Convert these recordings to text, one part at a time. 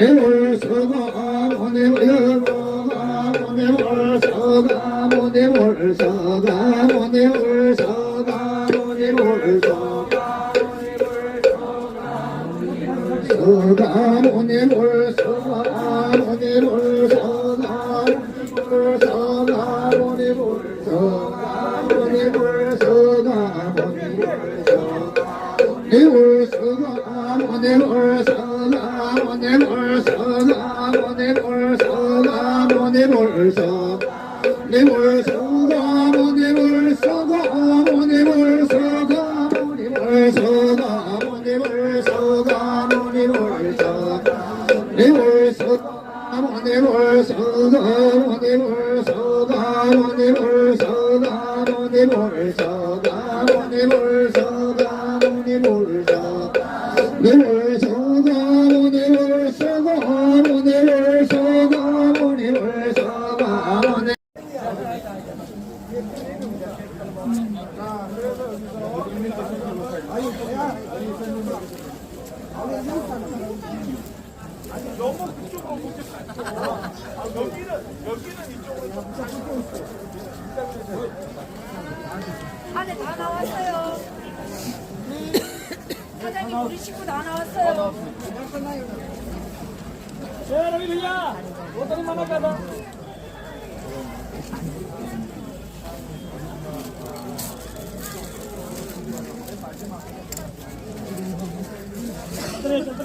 월서가 모내월서가 모내월서가 모내월서가 모내월서가 모내월서가 서가 모내월서가 모내월서가 모내월서가 모내월서가 모내월서가 모내월서가 내 월서가 내 월서가 모네몰 서나 모네몰 서나 모네몰 서 네몰 서가 모네몰 서가 모네몰 서가 모네몰 서가 모네몰 서가 모네몰 서 네몰 서가 모네몰 서가 모네몰 서가 모네몰 서가 모네몰 서가 모네몰 서가 모네몰 서 네몰 여기서 여기는, 다 나왔어요. 음. 사장님 우리 식구 다 나왔어요. 자, 여기 빌려! 어떤 만화가다?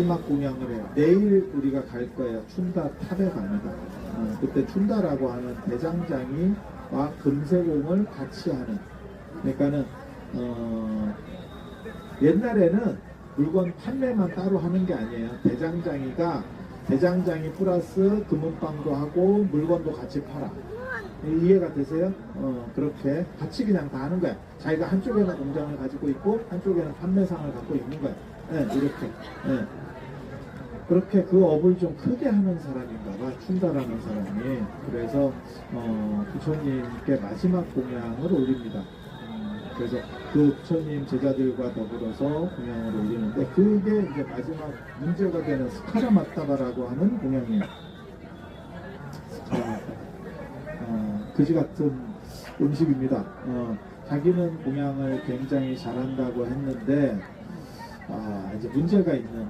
마지막 공양을 해요. 내일 우리가 갈 거예요. 춘다 탑에 갑니다. 어, 그때 춘다라고 하는 대장장이 와 금세공을 같이 하는. 그러니까는 어, 옛날에는 물건 판매만 따로 하는 게 아니에요. 대장장이가 대장장이 플러스 금은방도 하고 물건도 같이 팔아. 이해가 되세요? 어, 그렇게 같이 그냥 다 하는 거야. 자기가 한쪽에는 공장을 가지고 있고 한쪽에는 판매상을 갖고 있는 거야. 네, 이렇게. 네. 그렇게 그 업을 좀 크게 하는 사람인가 봐. 춘다라는 사람이. 그래서 어, 부처님께 마지막 공양을 올립니다. 음, 그래서 그 부처님 제자들과 더불어서 공양을 올리는데 그게 이제 마지막 문제가 되는 스카라 마타바라고 하는 공양이에요. 어, 그지 같은 음식입니다. 어, 자기는 공양을 굉장히 잘한다고 했는데 아, 이제 문제가 있는